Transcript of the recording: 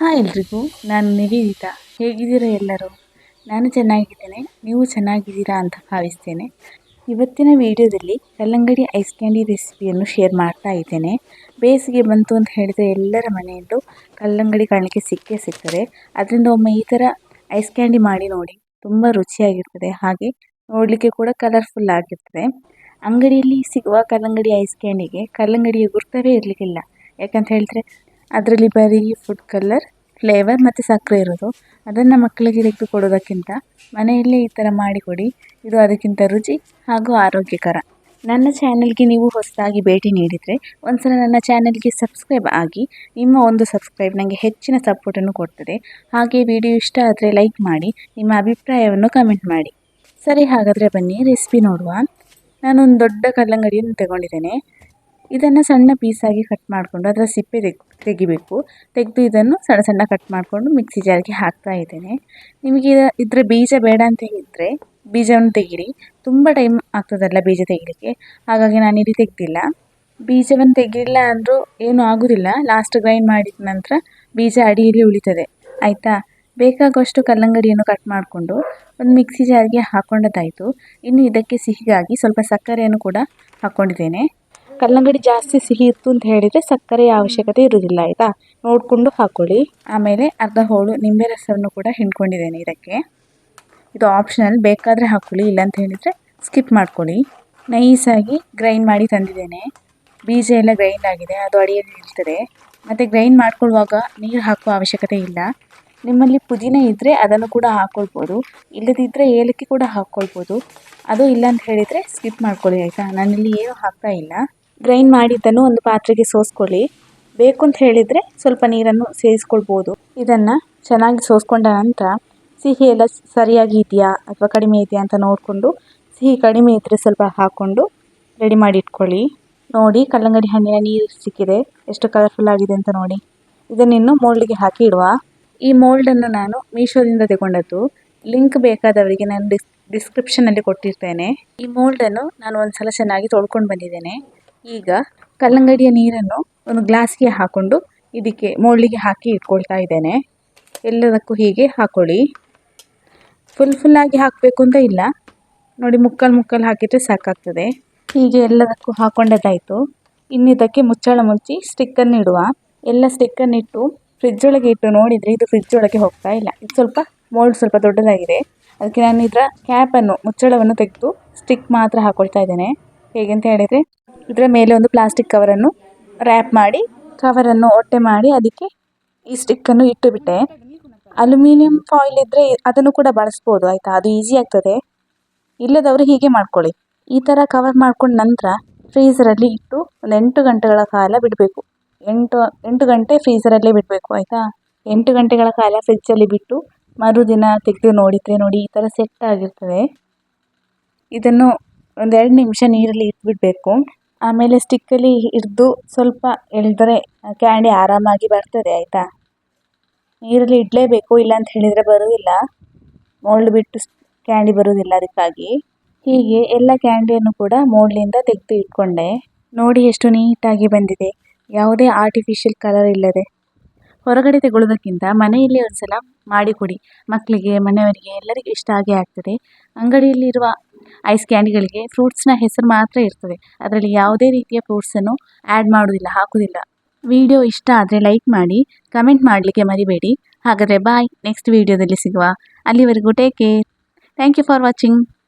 Hi ಎಲ್ರಿಗೂ. ನಾನು ನಿವೇದಿತಾ. ಹೇಗಿದ್ದೀರಾ ಎಲ್ಲರೂ? ನಾನು ಚೆನ್ನಾಗಿದ್ದೇನೆ. ನೀವು ಚೆನ್ನಾಗಿದ್ದೀರಾ ಅಂತ ಭಾವಿಸ್ತೇನೆ. ಇವತ್ತಿನ ವಿಡಿಯೋದಲ್ಲಿ ಕಲ್ಲಂಗಡಿ ಐಸ್ ಕ್ಯಾಂಡಿ ರೆಸಿಪಿಯನ್ನು ಶೇರ್ ಮಾಡ್ತಾ ಇದ್ದೇನೆ. ಬೇಸಿಗೆ ಬಂತು ಅಂತ ಹೇಳಿದರೆ ಎಲ್ಲರ ಮನೆಯಲ್ಲೂ ಕಲ್ಲಂಗಡಿ ಕಾಣಲಿಕ್ಕೆ ಸಿಕ್ಕೇ ಸಿಗ್ತದೆ. ಅದರಿಂದ ಒಮ್ಮೆ ಈ ಥರ ಐಸ್ ಕ್ಯಾಂಡಿ ಮಾಡಿ ನೋಡಿ. ತುಂಬ ರುಚಿಯಾಗಿರ್ತದೆ. ಹಾಗೆ ನೋಡಲಿಕ್ಕೆ ಕೂಡ ಕಲರ್ಫುಲ್ ಆಗಿರ್ತದೆ. ಅಂಗಡಿಯಲ್ಲಿ ಸಿಗುವ ಕಲ್ಲಂಗಡಿ ಐಸ್ ಕ್ಯಾಂಡಿಗೆ ಕಲ್ಲಂಗಡಿಯ ಗುರ್ತವೇ ಇರಲಿಕ್ಕಿಲ್ಲ. ಯಾಕಂತ ಹೇಳಿದ್ರೆ ಅದರಲ್ಲಿ ಬರೀ ಫುಡ್ ಕಲರ್ ಫ್ಲೇವರ್ ಮತ್ತು ಸಕ್ಕರೆ ಇರೋದು. ಅದನ್ನು ಮಕ್ಕಳಿಗೆ ತೆಗೆದು ಕೊಡೋದಕ್ಕಿಂತ ಮನೆಯಲ್ಲೇ ಈ ಥರ ಮಾಡಿಕೊಡಿ ಇದು ಅದಕ್ಕಿಂತ ರುಚಿ ಹಾಗೂ ಆರೋಗ್ಯಕರ. ನನ್ನ ಚಾನಲ್ಗೆ ನೀವು ಹೊಸದಾಗಿ ಭೇಟಿ ನೀಡಿದರೆ ಒಂದು ಸಲ ನನ್ನ ಚಾನಲ್ಗೆ ಸಬ್ಸ್ಕ್ರೈಬ್ ಆಗಿ ನಿಮ್ಮ ಒಂದು ಸಬ್ಸ್ಕ್ರೈಬ್ ನನಗೆ ಹೆಚ್ಚಿನ ಸಪೋರ್ಟನ್ನು ಕೊಡ್ತದೆ. ಹಾಗೆ ವಿಡಿಯೋ ಇಷ್ಟ ಆದರೆ ಲೈಕ್ ಮಾಡಿ, ನಿಮ್ಮ ಅಭಿಪ್ರಾಯವನ್ನು ಕಮೆಂಟ್ ಮಾಡಿ. ಸರಿ ಹಾಗಾದರೆ ಬನ್ನಿ ರೆಸಿಪಿ ನೋಡುವ. ನಾನೊಂದು ದೊಡ್ಡ ಕಲ್ಲಂಗಡಿಯನ್ನು ತಗೊಂಡಿದ್ದೇನೆ. ಇದನ್ನು ಸಣ್ಣ ಪೀಸಾಗಿ ಕಟ್ ಮಾಡಿಕೊಂಡು ಅದರ ಸಿಪ್ಪೆ ತೆಗ್, ತೆಗಿಬೇಕು. ತೆಗೆದು ಇದನ್ನು ಸಣ್ಣ ಸಣ್ಣ ಕಟ್ ಮಾಡಿಕೊಂಡು ಮಿಕ್ಸಿ ಜಾರಿಗೆ ಹಾಕ್ತಾ ಇದ್ದೇನೆ. ನಿಮಗೆ ಇದರ ಬೀಜ ಬೇಡ ಅಂತ ಹೇಳಿದರೆ ಬೀಜವನ್ನು ತೆಗೀರಿ. ತುಂಬ ಟೈಮ್ ಆಗ್ತದಲ್ಲ ಬೀಜ ತೆಗಿಲಿಕ್ಕೆ. ಹಾಗಾಗಿ ನಾನು ಇಲ್ಲಿ ತೆಗೆದಿಲ್ಲ. ಬೀಜವನ್ನು ತೆಗಿಲಿಲ್ಲ ಅಂದರೂ ಏನೂ ಆಗೋದಿಲ್ಲ. ಲಾಸ್ಟ್ ಗ್ರೈಂಡ್ ಮಾಡಿದ ನಂತರ ಬೀಜ ಅಡಿಯಲ್ಲಿ ಉಳಿತದೆ. ಆಯಿತಾ? ಬೇಕಾಗುವಷ್ಟು ಕಲ್ಲಂಗಡಿಯನ್ನು ಕಟ್ ಮಾಡಿಕೊಂಡು ಒಂದು ಮಿಕ್ಸಿ ಜಾರಿಗೆ ಹಾಕ್ಕೊಂಡದ್ದಾಯಿತು ಇನ್ನು ಇದಕ್ಕೆ ಸಿಹಿಗಾಗಿ ಸ್ವಲ್ಪ ಸಕ್ಕರೆಯನ್ನು ಕೂಡ ಹಾಕ್ಕೊಂಡಿದ್ದೇನೆ ಕಲ್ಲಂಗಡಿ ಜಾಸ್ತಿ ಸಿಹಿ ಇತ್ತು ಅಂತ ಹೇಳಿದರೆ ಸಕ್ಕರೆಯ ಅವಶ್ಯಕತೆ ಇರುವುದಿಲ್ಲ, ಆಯಿತಾ? ನೋಡಿಕೊಂಡು ಹಾಕ್ಕೊಳ್ಳಿ ಆಮೇಲೆ ಅರ್ಧ ಹೋಳು ನಿಂಬೆ ರಸವನ್ನು ಕೂಡ ಹಿಂಡ್ಕೊಂಡಿದ್ದೇನೆ ಇದಕ್ಕೆ. ಇದು ಆಪ್ಷನಲ್ ಬೇಕಾದರೆ ಹಾಕ್ಕೊಳ್ಳಿ ಇಲ್ಲ ಅಂತ ಹೇಳಿದರೆ ಸ್ಕಿಪ್ ಮಾಡ್ಕೊಳ್ಳಿ. ನೈಸಾಗಿ ಗ್ರೈಂಡ್ ಮಾಡಿ ತಂದಿದ್ದೇನೆ. ಬೀಜ ಎಲ್ಲ ಗ್ರೈಂಡ್ ಆಗಿದೆ, ಅದು ಅಡಿಯಲ್ಲಿ ಇರ್ತದೆ ಮತ್ತು ಗ್ರೈಂಡ್ ಮಾಡ್ಕೊಳ್ಳುವಾಗ ನೀರು ಹಾಕುವ ಅವಶ್ಯಕತೆ ಇಲ್ಲ. ನಿಮ್ಮಲ್ಲಿ ಪುದೀನ ಇದ್ದರೆ ಅದನ್ನು ಕೂಡ ಹಾಕ್ಕೊಳ್ಬೋದು ಇಲ್ಲದಿದ್ದರೆ ಏಲಕ್ಕಿ ಕೂಡ ಹಾಕ್ಕೊಳ್ಬೋದು ಅದು ಇಲ್ಲ ಅಂತ ಹೇಳಿದರೆ ಸ್ಕಿಪ್ ಮಾಡ್ಕೊಳ್ಳಿ, ಆಯಿತಾ? ನಾನಿಲ್ಲಿ ಏನೂ ಹಾಕ್ತಾ ಇಲ್ಲ. ಗ್ರೈಂಡ್ ಮಾಡಿದ್ದನ್ನು ಒಂದು ಪಾತ್ರೆಗೆ ಸೋಸ್ಕೊಳ್ಳಿ. ಬೇಕು ಅಂತ ಹೇಳಿದರೆ ಸ್ವಲ್ಪ ನೀರನ್ನು ಸೇರಿಸ್ಕೊಳ್ಬೋದು. ಇದನ್ನು ಚೆನ್ನಾಗಿ ಸೋಸ್ಕೊಂಡ ನಂತರ ಸಿಹಿ ಎಲ್ಲ ಸರಿಯಾಗಿ ಇದೆಯಾ ಅಥವಾ ಕಡಿಮೆ ಇದೆಯಾ ಅಂತ ನೋಡಿಕೊಂಡು ಸಿಹಿ ಕಡಿಮೆ ಇದ್ದರೆ ಸ್ವಲ್ಪ ಹಾಕ್ಕೊಂಡು ರೆಡಿ ಮಾಡಿ ಇಟ್ಕೊಳ್ಳಿ ನೋಡಿ ಕಲ್ಲಂಗಡಿ ಹಣ್ಣಿನ ನೀರು ಸಿಕ್ಕಿದೆ. ಎಷ್ಟು ಕಲರ್ಫುಲ್ ಆಗಿದೆ ಅಂತ ನೋಡಿ. ಇದನ್ನಿನ್ನು ಮೋಲ್ಡಿಗೆ ಹಾಕಿ ಇಡುವ. ಈ ಮೋಲ್ಡನ್ನು ನಾನು ಮೀಶೋದಿಂದ ತಗೊಂಡದ್ದು. ಲಿಂಕ್ ಬೇಕಾದವರಿಗೆ ನಾನು ಡಿಸ್ ಡಿಸ್ಕ್ರಿಪ್ಷನಲ್ಲಿ ಕೊಟ್ಟಿರ್ತೇನೆ. ಈ ಮೋಲ್ಡನ್ನು ನಾನು ಒಂದು ಸಲ ಚೆನ್ನಾಗಿ ತೊಳ್ಕೊಂಡು ಬಂದಿದ್ದೇನೆ. ಈಗ ಕಲ್ಲಂಗಡಿಯ ನೀರನ್ನು ಒಂದು ಗ್ಲಾಸ್ಗೆ ಹಾಕ್ಕೊಂಡು ಇದಕ್ಕೆ ಮೋಲ್ಡಿಗೆ ಹಾಕಿ ಇಟ್ಕೊಳ್ತಾ ಇದ್ದೇನೆ. ಎಲ್ಲದಕ್ಕೂ ಹೀಗೆ ಹಾಕ್ಕೊಳ್ಳಿ ಫುಲ್ ಫುಲ್ಲಾಗಿ ಹಾಕಬೇಕು ಅಂತ ಇಲ್ಲ. ನೋಡಿ ಮುಕ್ಕಲು ಮುಕ್ಕಲು ಹಾಕಿದರೆ ಸಾಕಾಗ್ತದೆ. ಹೀಗೆ ಎಲ್ಲದಕ್ಕೂ ಹಾಕ್ಕೊಂಡದ್ದಾಯಿತು ಇನ್ನಿದ್ದಕ್ಕೆ ಮುಚ್ಚಳ ಮುಚ್ಚಿ ಸ್ಟಿಕ್ಕನ್ನು ಇಡುವ. ಎಲ್ಲ ಸ್ಟಿಕ್ಕನ್ನು ಇಟ್ಟು ಫ್ರಿಜ್ ಒಳಗೆ ಇಟ್ಟು ನೋಡಿದರೆ ಇದು ಫ್ರಿಜ್ ಒಳಗೆ ಹೋಗ್ತಾ ಇಲ್ಲ. ಇದು ಸ್ವಲ್ಪ ಮೋಲ್ಡ್ ಸ್ವಲ್ಪ ದೊಡ್ಡದಾಗಿದೆ. ಅದಕ್ಕೆ ನಾನು ಇದರ ಕ್ಯಾಪನ್ನು ಮುಚ್ಚಳವನ್ನು ತೆಗೆದು ಸ್ಟಿಕ್ ಮಾತ್ರ ಹಾಕ್ಕೊಳ್ತಾ ಇದ್ದೇನೆ. ಹೇಗೆ ಅಂತ ಹೇಳಿದರೆ ಇದರ ಮೇಲೆ ಒಂದು ಪ್ಲಾಸ್ಟಿಕ್ ಕವರನ್ನು ರ್ಯಾಪ್ ಮಾಡಿ ಕವರನ್ನು ಒಟ್ಟೆ ಮಾಡಿ ಅದಕ್ಕೆ ಈ ಸ್ಟಿಕ್ಕನ್ನು ಇಟ್ಟು ಬಿಟ್ಟೆ ಅಲ್ಯೂಮಿನಿಯಂ ಫಾಯಿಲ್ ಇದ್ದರೆ ಅದನ್ನು ಕೂಡ ಬಳಸ್ಬೋದು, ಆಯಿತಾ? ಅದು ಈಸಿ ಆಗ್ತದೆ. ಇಲ್ಲದವರು ಹೀಗೆ ಮಾಡ್ಕೊಳ್ಳಿ. ಈ ಥರ ಕವರ್ ಮಾಡ್ಕೊಂಡ ನಂತರ ಫ್ರೀಝರಲ್ಲಿ ಇಟ್ಟು ಒಂದು ಎಂಟು ಗಂಟೆಗಳ ಕಾಲ ಬಿಡಬೇಕು. ಎಂಟು ಎಂಟು ಗಂಟೆ ಫ್ರೀಝರಲ್ಲೇ ಬಿಡಬೇಕು, ಆಯಿತಾ? ಎಂಟು ಗಂಟೆಗಳ ಕಾಲ ಫ್ರಿಜ್ಜಲ್ಲಿ ಬಿಟ್ಟು ಮರುದಿನ ತೆಗೆದು ನೋಡಿದರೆ ನೋಡಿ ಈ ಥರ ಸೆಟ್ ಆಗಿರ್ತದೆ. ಇದನ್ನು ಒಂದೆರಡು ನಿಮಿಷ ನೀರಲ್ಲಿ ಇಟ್ಬಿಡಬೇಕು. ಆಮೇಲೆ ಸ್ಟಿಕ್ಕಲ್ಲಿ ಹಿಡಿದು ಸ್ವಲ್ಪ ಎಳೆದ್ರೆ ಕ್ಯಾಂಡಿ ಆರಾಮಾಗಿ ಬರ್ತದೆ, ಆಯಿತಾ? ನೀರಲ್ಲಿ ಇಡಲೇಬೇಕು ಇಲ್ಲ ಅಂತ ಹೇಳಿದರೆ ಬರುವುದಿಲ್ಲ ಮೋಲ್ಡ್ ಬಿಟ್ಟು ಕ್ಯಾಂಡಿ ಬರುವುದಿಲ್ಲ ಅದಕ್ಕಾಗಿ. ಹೀಗೆ ಎಲ್ಲ ಕ್ಯಾಂಡಿಯನ್ನು ಕೂಡ ಮೋಲ್ಡಿಂದ ತೆಗೆದು ಇಟ್ಕೊಂಡೆ. ನೋಡಿ ಎಷ್ಟು ನೀಟಾಗಿ ಬಂದಿದೆ. ಯಾವುದೇ ಆರ್ಟಿಫಿಷಿಯಲ್ ಕಲರ್ ಇಲ್ಲದೆ. ಹೊರಗಡೆ ತಗೊಳ್ಳೋದಕ್ಕಿಂತ ಮನೆಯಲ್ಲಿ ಒಂದು ಸಲ ಮಾಡಿಕೊಡಿ. ಮಕ್ಕಳಿಗೆ, ಮನೆಯವರಿಗೆ ಎಲ್ಲರಿಗೂ ಇಷ್ಟ ಆಗೇ ಆಗ್ತದೆ. ಅಂಗಡಿಯಲ್ಲಿರುವ ಐಸ್ ಕ್ಯಾಂಡಿಗಳಿಗೆ ಫ್ರೂಟ್ಸ್ನ ಹೆಸರು ಮಾತ್ರ ಇರ್ತದೆ. ಅದರಲ್ಲಿ ಯಾವುದೇ ರೀತಿಯ ಫ್ರೂಟ್ಸನ್ನು ಆ್ಯಡ್ ಮಾಡೋದಿಲ್ಲ ಹಾಕೋದಿಲ್ಲ ವಿಡಿಯೋ ಇಷ್ಟ ಆದರೆ ಲೈಕ್ ಮಾಡಿ, ಕಮೆಂಟ್ ಮಾಡಲಿಕ್ಕೆ ಮರಿಬೇಡಿ. ಹಾಗಾದರೆ ಬಾಯ್, ನೆಕ್ಸ್ಟ್ ವಿಡಿಯೋದಲ್ಲಿ ಸಿಗುವ. ಅಲ್ಲಿವರೆಗೂ take care. Thank you for watching.